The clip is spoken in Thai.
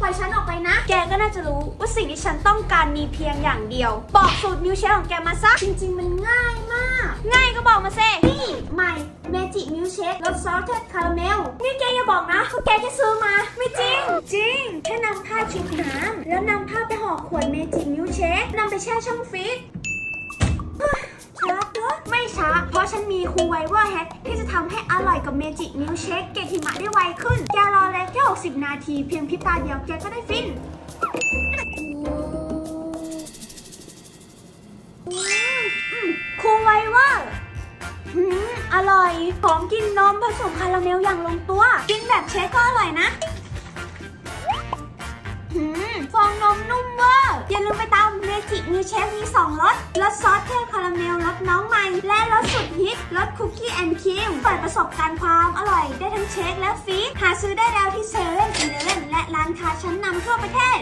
ปล่อยฉันออกไปนะ แกก็น่าจะรู้ว่าสิ่งที่ฉันต้องการมีเพียงอย่างเดียว บอกสูตรมิลเชคของแกมาซะ จริง ๆ มันง่ายมาก ง่ายก็บอกมาเซนี่ใหม่เมจิมิลเชครสซอสเทดคาราเมล นี่แกอย่าบอกนะว่าแกแค่ซื้อมา ไม่จริง จริง แค่นำผ้าชุบน้ำแล้วนำผ้าไปห่อขวดเมจิมิลเชคนำไปแช่ช่องฟรีซเฮ้ยช้าเกินไม่ช้า เพราะฉันมีคูไวเวอร์แฮกที่จะทำให้อร่อยกับเมจิมิลเชคเกล็ดหิมะได้ไวขึ้น แกรอเลยแค่ 60นาทีเพียงพริบตาเดียวแกก็ได้ฟิน คูลไวเวอร์หืมอร่อยหอมกลินนมผสมคาราเมลอย่างลงตัว กินแบบเชคก็อร่อยนะหืมฟองนมนุ่มเวอร์อย่าลืมไปตามเมจิมิลเชคมี2รสรสซอสเทลคาราเมลรสน้องใหม่ และรสสุดฮิตรสคุกกี้แอนด์ครีมเปิดประสบการณ์ความอร่อยได้ทั้งเชคและฟีดหาซื้อได้แล้วที่เซเว่ ค้าชั้นนำทั่วประเทศ